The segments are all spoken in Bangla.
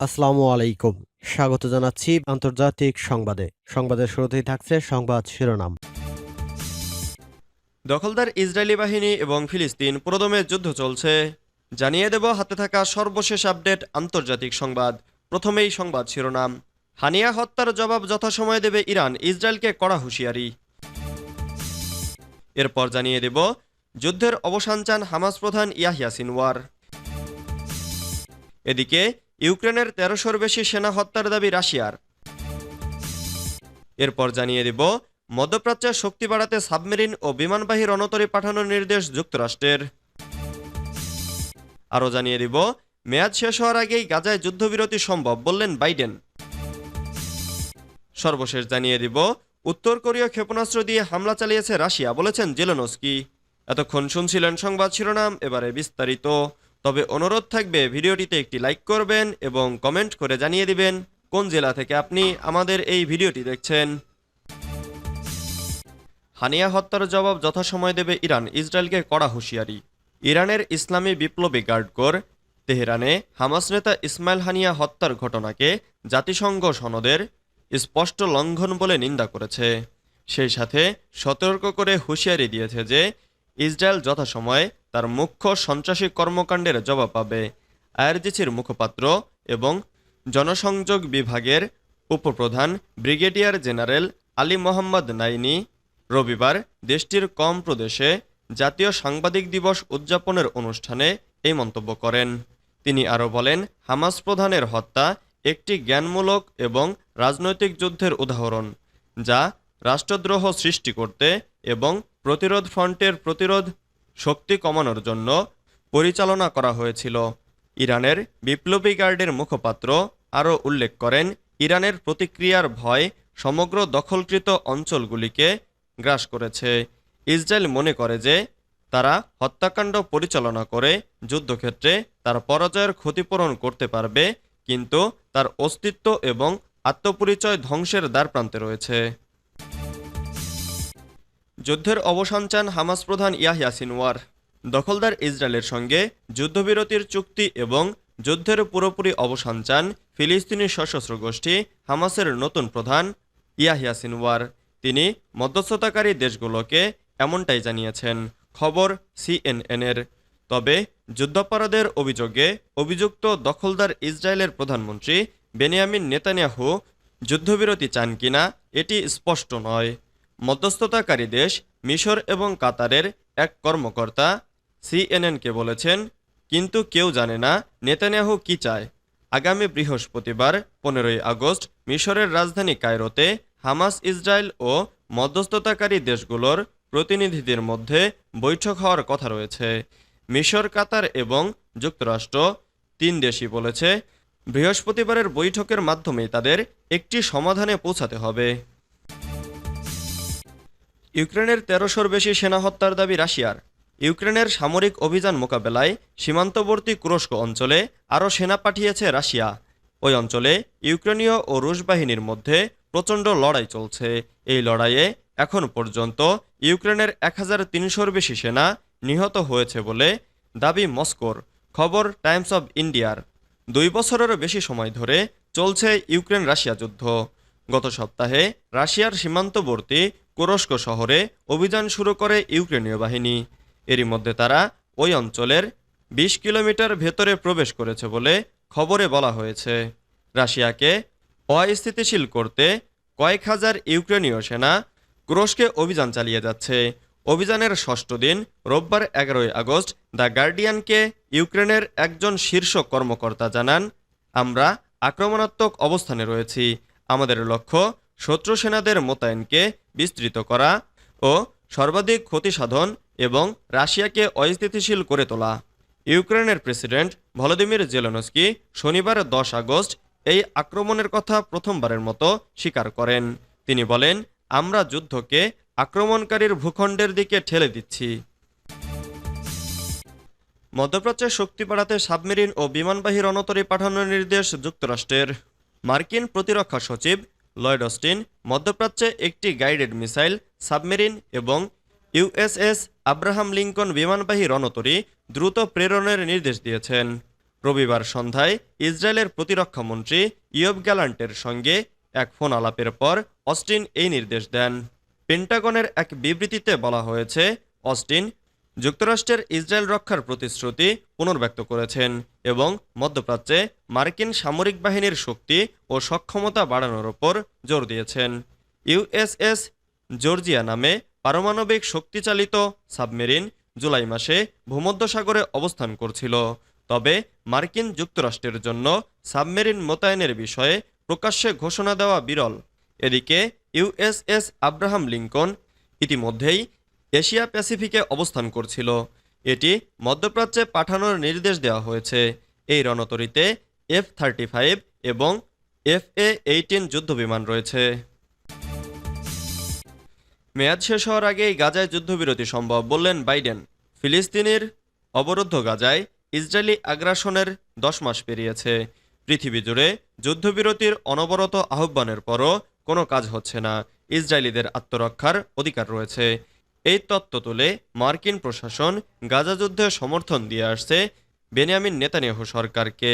আসসালামু আলাইকুম। স্বাগত জানাচ্ছি আন্তর্জাতিক সংবাদে। সংবাদের শুরুতেই থাকছে সংবাদ শিরোনাম। দখলদার ইসরায়েলি বাহিনী এবং ফিলিস্তিন পুরোদমে যুদ্ধ চলছে। জানিয়ে দেব হাতে থাকা সর্বশেষ আপডেট আন্তর্জাতিক সংবাদ। প্রথমেই সংবাদ শিরোনাম। হানিয়া হত্যার জবাব যথাসময়ে দেবে ইরান। ইসরায়েলকে কড়া হুঁশিয়ারি। এরপর জানিয়ে দেব, যুদ্ধের অবসান চান হামাস প্রধান ইয়াহিয়া সিনওয়ার। এদিকে ইউক্রেনের তেরোশোর বেশি সেনা হত্যার দাবি রাশিয়ার। এরপর জানিয়ে দেব, মধ্যপ্রাচ্যে শক্তি বাড়াতে সাবমেরিন ও বিমানবাহী রণতরী পাঠানোর নির্দেশ যুক্তরাষ্ট্রের। আরও জানিয়ে দিব, মেয়াদ শেষ হওয়ার আগেই গাজায় যুদ্ধবিরতি সম্ভব বললেন বাইডেন। সর্বশেষ জানিয়ে দিব, উত্তর কোরীয় ক্ষেপণাস্ত্র দিয়ে হামলা চালিয়েছে রাশিয়া বলেছেন জেলেনস্কি। এতক্ষণ শুনছিলেন সংবাদ শিরোনাম, এবারে বিস্তারিত। তবে অনুরোধ থাকবে ভিডিওটিতে একটি লাইক করবেন এবং কমেন্ট করে জানিয়ে দিবেন কোন জেলা থেকে আপনি আমাদের এই ভিডিওটি দেখছেন। হানিয়া হত্যার জবাব যথাসময় দেবে ইরান। ইসরায়েলকে কড়া হুঁশিয়ারি। ইরানের ইসলামী বিপ্লবী গার্ড কোর তেহরানে হামাস নেতা ইসমাইল হানিয়া হত্যার ঘটনাকে জাতিসংঘ সনদের স্পষ্ট লঙ্ঘন বলে নিন্দা করেছে। সেই সাথে সতর্ক করে হুঁশিয়ারি দিয়েছে যে ইসরায়েল যথাসময়ে তার মুখ্য সন্ত্রাসী কর্মকাণ্ডের জবাব পাবে আইআরজিসির মুখপাত্র এবং জনসংযোগ বিভাগের উপপ্রধান brigadier general Ali Mohammad Naini রবিবার দেশটির কম প্রদেশে জাতীয় সাংবাদিক দিবস উদযাপনের অনুষ্ঠানে এই মন্তব্য করেন। তিনি আরও বলেন, হামাস প্রধানের হত্যা একটি জ্ঞানমূলক এবং রাজনৈতিক যুদ্ধের উদাহরণ, যা রাষ্ট্রদ্রোহ সৃষ্টি করতে এবং প্রতিরোধ ফ্রন্টের প্রতিরোধ শক্তি কমানোর জন্য পরিচালনা করা হয়েছিল। ইরানের বিপ্লবী গার্ডের মুখপাত্র আরও উল্লেখ করেন, ইরানের প্রতিক্রিয়ার ভয় সমগ্র দখলকৃত অঞ্চলগুলিকে গ্রাস করেছে। ইসরায়েল মনে করে যে তারা হত্যাকাণ্ড পরিচালনা করে যুদ্ধক্ষেত্রে তার পরাজয়ের ক্ষতিপূরণ করতে পারবে, কিন্তু তার অস্তিত্ব এবং আত্মপরিচয় ধ্বংসের দ্বারপ্রান্তে রয়েছে। যুদ্ধের অবসান চান হামাস প্রধান ইয়াহিয়া সিনওয়ার। দখলদার ইসরায়েলের সঙ্গে যুদ্ধবিরতির চুক্তি এবং যুদ্ধের পুরোপুরি অবসান চান ফিলিস্তিনি সশস্ত্র গোষ্ঠী হামাসের নতুন প্রধান ইয়াহিয়া সিনওয়ার। তিনি মধ্যস্থতাকারী দেশগুলোকে এমনটাই জানিয়েছেন, খবর সিএনএনের। তবে যুদ্ধাপরাধের অভিযোগে অভিযুক্ত দখলদার ইসরায়েলের প্রধানমন্ত্রী বেনিয়ামিন নেতানিয়াহু যুদ্ধবিরতি চান কিনা এটি স্পষ্ট নয়। মধ্যস্থতাকারী দেশ মিশর এবং কাতারের এক কর্মকর্তা, সিএনএনকে বলেছেন, কিন্তু কেউ জানে না নেতানিয়াহু কি চায়। আগামী বৃহস্পতিবার, পনেরোই আগস্ট, মিশরের রাজধানী কায়রোতে হামাস, ইসরায়েল ও মধ্যস্থতাকারী দেশগুলোর প্রতিনিধিদের মধ্যে বৈঠক হওয়ার কথা রয়েছে। মিশর, কাতার এবং যুক্তরাষ্ট্র তিন দেশই বলেছে, বৃহস্পতিবারের বৈঠকের মাধ্যমে তাদের একটি সমাধানে পৌঁছাতে হবে। ইউক্রেনের তেরোশোর বেশি সেনা হত্যার দাবি রাশিয়ার। ইউক্রেনের সামরিক অভিযান মোকাবেলায় সীমান্তবর্তী কুরস্ক অঞ্চলে আরও সেনা পাঠিয়েছে রাশিয়া। ওই অঞ্চলে ইউক্রেনীয় ও রুশ বাহিনীর মধ্যে প্রচণ্ড লড়াই চলছে। এই লড়াইয়ে এখন পর্যন্ত ইউক্রেনের এক হাজার তিনশোর বেশি সেনা নিহত হয়েছে বলে দাবি মস্কোর, খবর টাইমস অব ইন্ডিয়ার। দুই বছরেরও বেশি সময় ধরে চলছে ইউক্রেন রাশিয়া যুদ্ধ। গত সপ্তাহে রাশিয়ার সীমান্তবর্তী কুরস্ক শহরে অভিযান শুরু করে ইউক্রেনীয় বাহিনী। এরই মধ্যে তারা ওই অঞ্চলের ২০ কিলোমিটার ভেতরে প্রবেশ করেছে বলে খবরে বলা হয়েছে। রাশিয়াকে অস্থিতিশীল করতে কয়েক হাজার ইউক্রেনীয় সেনা কুরস্কে অভিযান চালিয়ে যাচ্ছে। অভিযানের ষষ্ঠ দিন রোববার এগারোই আগস্ট দ্য গার্ডিয়ানকে ইউক্রেনের একজন শীর্ষ কর্মকর্তা জানান, আমরা আক্রমণাত্মক অবস্থানে রয়েছি। আমাদের লক্ষ্য শত্রু সেনাদের মোতায়েনকে বিস্তৃত করা ও সর্বাধিক ক্ষতি সাধন এবং রাশিয়াকে অস্থিতিশীল করে তোলা। ইউক্রেনের প্রেসিডেন্ট ভলোদিমির জেলেনস্কি শনিবার দশ আগস্ট এই আক্রমণের কথা প্রথমবারের মতো স্বীকার করেন। তিনি বলেন, আমরা যুদ্ধকে আক্রমণকারীর ভূখণ্ডের দিকে ঠেলে দিচ্ছি। মধ্যপ্রাচ্যে শক্তি বাড়াতে সাবমেরিন ও বিমানবাহী রণতরী পাঠানোর নির্দেশ যুক্তরাষ্ট্রের। মার্কিন প্রতিরক্ষা সচিব লয়েড অস্টিন, মধ্যপ্রাচ্যে একটি গাইডেড মিসাইল, সাবমেরিন এবং ইউএসএস আব্রাহাম লিঙ্কন বিমানবাহী রণতরী দ্রুত প্রেরণের নির্দেশ দিয়েছেন। রবিবার সন্ধ্যায় ইসরায়েলের প্রতিরক্ষামন্ত্রী ইয়ব গ্যালান্টের সঙ্গে এক ফোন আলাপের পর অস্টিন এই নির্দেশ দেন। পেন্টাগনের এক বিবৃতিতে বলা হয়েছে, অস্টিন যুক্তরাষ্ট্রের ইসরায়েল রক্ষার প্রতিশ্রুতি পুনর্ব্যক্ত করেছেন এবং মধ্যপ্রাচ্যে মার্কিন সামরিক বাহিনীর শক্তি ও সক্ষমতা বাড়ানোর ওপর জোর দিয়েছেন। ইউএসএস জর্জিয়া নামে পারমাণবিক শক্তিচালিত সাবমেরিন জুলাই মাসে ভূমধ্যসাগরে অবস্থান করছিল। তবে মার্কিন যুক্তরাষ্ট্রের জন্য সাবমেরিন মোতায়েনের বিষয়ে প্রকাশ্যে ঘোষণা দেওয়া বিরল। এদিকে ইউএসএস আব্রাহাম লিঙ্কন ইতিমধ্যেই এশিয়া প্যাসিফিকে অবস্থান করছিল। এটি মধ্যপ্রাচ্যে পাঠানোর নির্দেশ দেওয়া হয়েছে। এই রণতরীতে এফ থার্টি ফাইভ এবং এফ এ এইটিন যুদ্ধবিমান রয়েছে। মেয়াদ শেষ হওয়ার আগেই গাজায় যুদ্ধবিরতি সম্ভব বললেন বাইডেন। ফিলিস্তিনের অবরুদ্ধ গাজায় ইসরায়েলি আগ্রাসনের দশ মাস পেরিয়েছে। পৃথিবী জুড়ে যুদ্ধবিরতির অনবরত আহ্বানের পরও কোনো কাজ হচ্ছে না। ইসরায়েলিদের আত্মরক্ষার অধিকার রয়েছে। এই তত্ত্ব তুলে মার্কিন প্রশাসন গাজা যুদ্ধে সমর্থন দিয়ে আসছে বেনিয়ামিন নেতানিয়াহু সরকারকে।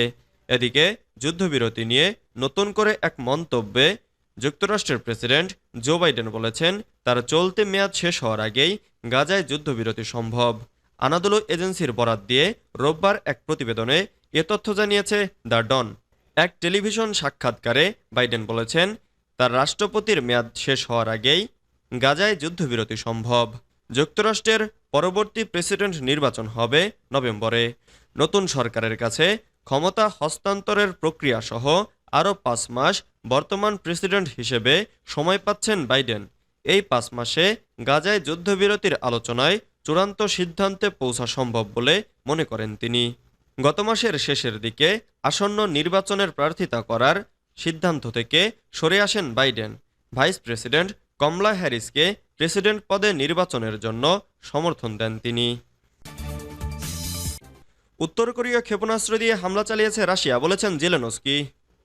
এদিকে যুদ্ধবিরতি নিয়ে নতুন করে এক মন্তব্যে যুক্তরাষ্ট্রের প্রেসিডেন্ট জো বাইডেন বলেছেন, তার চলতি মেয়াদ শেষ হওয়ার আগেই গাজায় যুদ্ধবিরতি সম্ভব। আনাদুলু এজেন্সির বরাত দিয়ে রোববার এক প্রতিবেদনে এ তথ্য জানিয়েছে দ্য ডন। এক টেলিভিশন সাক্ষাৎকারে বাইডেন বলেছেন, তার রাষ্ট্রপতির মেয়াদ শেষ হওয়ার আগেই গাজায় যুদ্ধবিরতি সম্ভব। যুক্তরাষ্ট্রের পরবর্তী প্রেসিডেন্ট নির্বাচন হবে নভেম্বরে। নতুন সরকারের কাছে ক্ষমতা হস্তান্তরের প্রক্রিয়া সহ আরও পাঁচ মাস বর্তমান প্রেসিডেন্ট হিসেবে সময় পাচ্ছেন বাইডেন। এই পাঁচ মাসে গাজায় যুদ্ধবিরতির আলোচনায় চূড়ান্ত সিদ্ধান্তে পৌঁছা সম্ভব বলে মনে করেন তিনি। গত মাসের শেষের দিকে আসন্ন নির্বাচনের প্রার্থিতা করার সিদ্ধান্ত থেকে সরে আসেন বাইডেন। ভাইস প্রেসিডেন্ট কমলা হ্যারিসকে প্রেসিডেন্ট পদে নির্বাচনের জন্য সমর্থন দেন তিনি। উত্তর কোরীয় ক্ষেপণাস্ত্র দিয়ে হামলা চালিয়েছে রাশিয়া, বলেছেন জেলেনস্কি।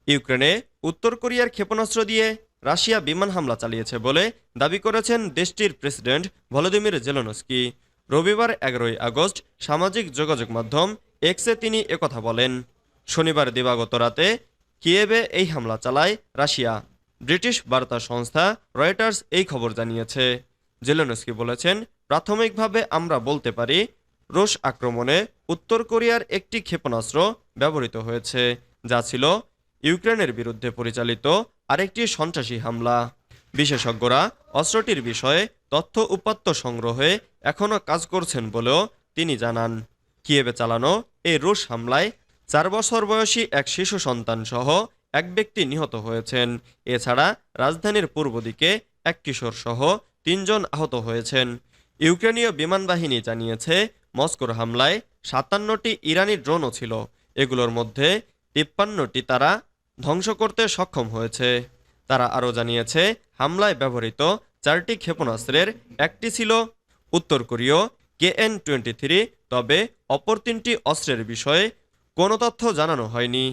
ইউক্রেনে উত্তর কোরিয়ার ক্ষেপণাস্ত্র দিয়ে রাশিয়া বিমান হামলা চালিয়েছে বলে দাবি করেছেন দেশটির প্রেসিডেন্ট ভলোদিমির জেলেনস্কি। রবিবার এগারোই আগস্ট সামাজিক যোগাযোগ মাধ্যম এক্সে তিনি একথা বলেন। শনিবার দিবাগত রাতে কিয়েভে এই হামলা চালায় রাশিয়া। ব্রিটিশ বার্তা সংস্থা রয়টার্স এই খবর জানিয়েছে। জেলেনস্কি বলেছেন, প্রাথমিকভাবে আমরা বলতে পারি, রুশ আক্রমণে উত্তর কোরিয়ার একটি ক্ষেপণাস্ত্র ব্যবহৃত হয়েছে, যা ছিল ইউক্রেনের বিরুদ্ধে পরিচালিত আরেকটি সন্ত্রাসী হামলা। বিশেষজ্ঞরা অস্ত্রটির বিষয়ে তথ্য উপাত্ত সংগ্রহে এখনও কাজ করছেন বলেও তিনি জানান। কিয়েবে চালানো এই রুশ হামলায় চার বছর বয়সী এক শিশু সন্তান সহ এক ব্যক্তি নিহত হয়েছেন। এছাড়া রাজধানীর পূর্ব দিকে এক কিশোর সহ তিনজন আহত হয়েছেন। ইউক্রেনীয় বিমান বাহিনী জানিয়েছে, মস্কোর হামলায় সাতান্নটি ইরানি ড্রোনও ছিল। এগুলোর মধ্যে তিপ্পান্নটি তারা ধ্বংস করতে সক্ষম হয়েছে। তারা আরও জানিয়েছে, হামলায় ব্যবহৃত চারটি ক্ষেপণাস্ত্রের একটি ছিল উত্তর কোরীয় কেএন টোয়েন্টি থ্রি, তবে অপর তিনটি অস্ত্রের বিষয়ে কোনো তথ্য জানানো হয়নি।